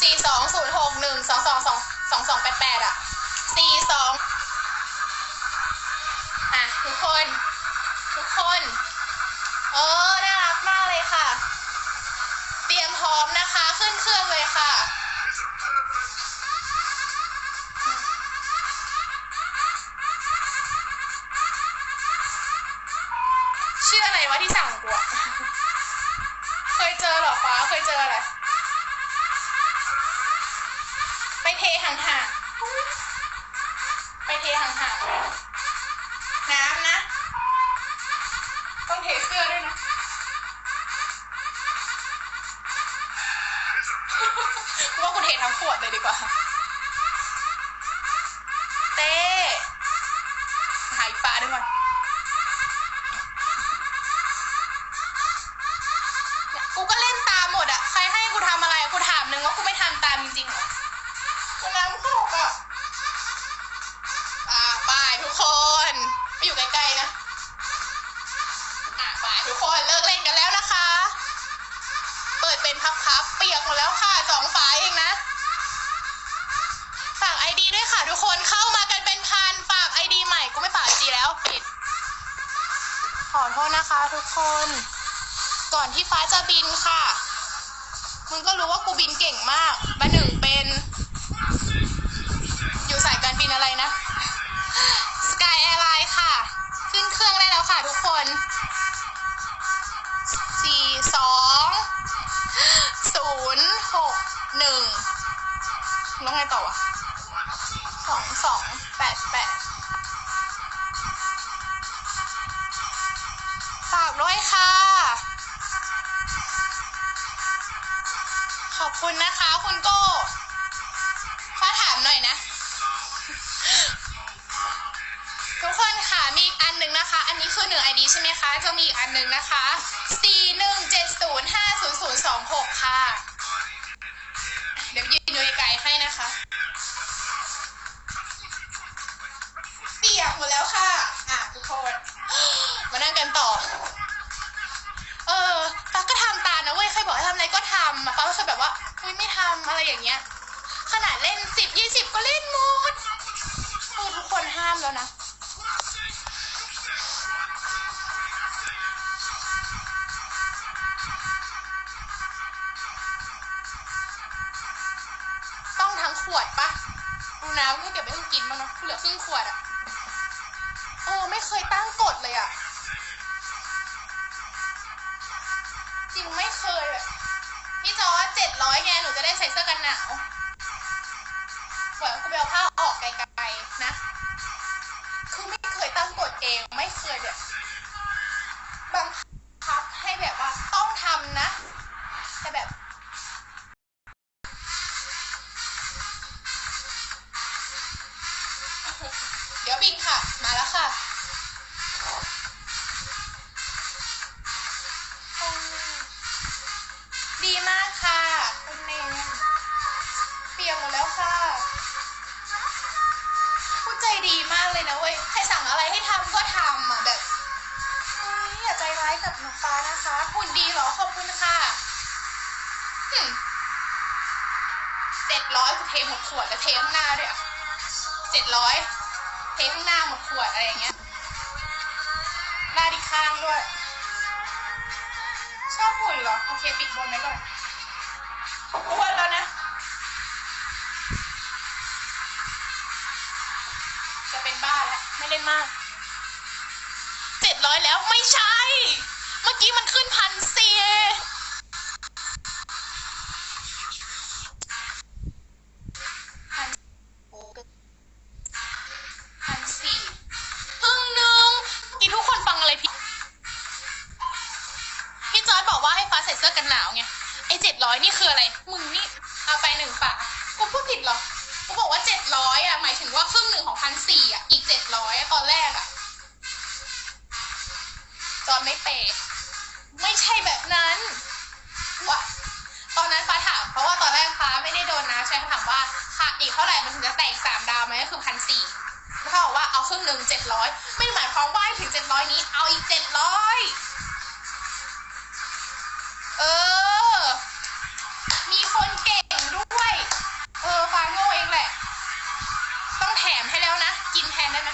สี่สองศูนย์หกหนึ่งสองสองสองสองสองแปดแปดอะสี่สองอะ ทุกคน ทุกคน เออ น่ารักมากเลยค่ะ เตรียมพร้อมนะคะ ขึ้นเครื่องเลยค่ะชื่ออะไรวะที่สั่งกูอะเคยเจอหรอฟ้า เคยเจออะไร เทห่างๆ ไปเทห่างๆ น้ำนะ ต้องเทเสื้อด้วยนะ ว่ากูเททั้งขวดเลยดีกว่า เต้หายปลาด้วยก่อนเนี่ยกูก็เล่นตามหมดอะใครให้กูทำอะไร กูถามนึงว่ากูไม่ทำตามจริงๆหรอ กูน้ำตกอะอ่าไปทุกคนไปอยู่ใกล้ๆนะอะไปทุกคนเลิกเล่นกันแล้วนะคะ เปิดเป็นพับๆเปียกหมดแล้วค่ะสองฝาเองนะฝากไอดีด้วยค่ะทุกคนเข้ามากันเป็นพันฝากไอดีใหม่กูไม่ฝากไอดีแล้วปิดขอโทษนะคะทุกคน ก่อนที่ฟ้าจะบินค่ะ มึงก็รู้ว่ากูบินเก่งมากบันหนึ่ง วค่ะทุกคนสี่สองศูนย์หกหนึ่งแล้วไงต่อวะสองสองแปดแปดฝากด้วยค่ะ ขอบคุณนะคะคุณโก้ฟ้าถามหน่อยนะ คนค่ะ มีอีกอันหนึ่งนะคะ อันนี้คือหนึ่งไอดีใช่ไหมคะ จะมีอีกอันหนึ่งนะคะสี่หนึ่งเจ็ดศูนย์ห้าศูนย์ศูนย์สองหกค่ะ เดี๋ยวยืนอยู่ไกลให้นะคะ เปียกหมดแล้วค่ะ อะทุกคน มานั่งกันต่อ เออฟ้าก็ทำตามนะเว้ย ใครบอกให้ทำอะไรก็ทำอะฟ้าก็เคยแบบว่าเฮ้ยไม่ทำอะไรอย่างเงี้ย ขนาดเล่นสิบยี่สิบก็เล่นหมดเออทุกคนห้ามแล้วนะ ขวดปะดูน้ำกูเก็บไว้ให้กินบ้างเนาะกูเหลือครึ่งขวดอะเออไม่เคยตั้งกฎเลยอะจริงไม่เคยเลยพี่จอเจ็ดร้อยไงหนูจะได้ใส่เสื้อกันหนาวหวังกูไปเอาผ้าออกไกลๆนะ คือไม่เคยตั้งกฎเองไม่เคยแบบ บินค่ะ มาแล้วค่ะดีมากค่ะ คุณเนมเปียกหมดแล้วค่ะพูดใจดีมากเลยนะเว้ยใครสั่งอะไรให้ทำก็ทำอะแบบเฮ้ยอย่าใจร้ายกับหนูฟ้านะคะหุ่นดีเหรอขอบคุณค่ะเจ็ดร้อยกูเทหมดขวดแล้วเทข้างหน้าด้วยอะเจ็ดร้อย เทข้างหน้าหมดขวดอะไรอย่างเงี้ยลาดอีกข้างด้วย ชอบหุ่นเหรอ โอเค ปิดบนไว้ก่อนอ้วนแล้วนะ จะเป็นบ้าแล้ว ไม่เล่นมากเจ็ดร้อยแล้วไม่ใช่ เมื่อกี้มันขึ้นพันสี่ อ้เจ็ดร้อยนี่คืออะไร มึงนี่เอาไปหนึ่งฝากูพูดผิดเหรอ กูบอกว่าเจ็ดร้อยอะ หมายถึงว่าครึ่งหนึ่งของพันสี่อะ อีกเจ็ดร้อยตอนแรกอะ จอนไม่เปย์ไม่ใช่แบบนั้นว่าตอนนั้นฟ้าถาม เพราะว่าตอนแรกฟ้าไม่ได้โดนนะใช่ถามว่าค่ะอีกเท่าไหร่มันถึงจะแตกสามดาวไหมก็คือพันสี่แล้วเขาบอกว่าเอาครึ่งหนึ่งเจ็ดร้อยไม่ได้หมายความว่าถึงเจ็ดร้อยนี้ เอาอีกเจ็ดร้อยเออ กินแทนได้ไหม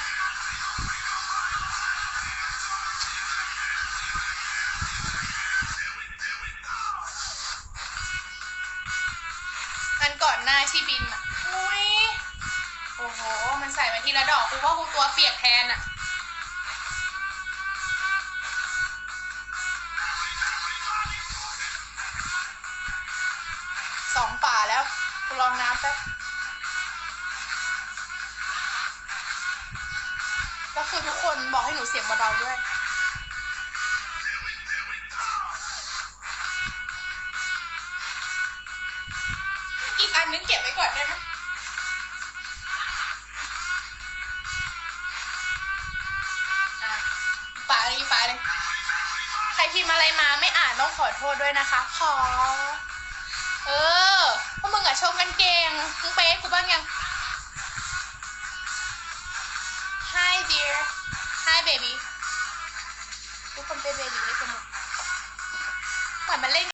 มันก่อนหน้าที่บินอะอุ้ยโอ้โห มันใส่มาทีละดอกคุณว่าคุณตัวเปียกแทนอะสองป่าแล้วคุณลองน้ำแป๊บ บอกให้หนูเสียงเบาๆด้วย อีกอันนึงเก็บไว้ก่อนได้ไหมอะป่าเลยอีกป่าเลยใครพิมพ์อะไรมาไม่อ่านต้องขอโทษด้วยนะคะ ขอ เออพวกมึงอะชมกันเก่งมึงเป๊ะกูบ้างยัง Hi dear Hi baby ทุกคนเป็นเบบีได้กันหมดเหมือนมันเล่น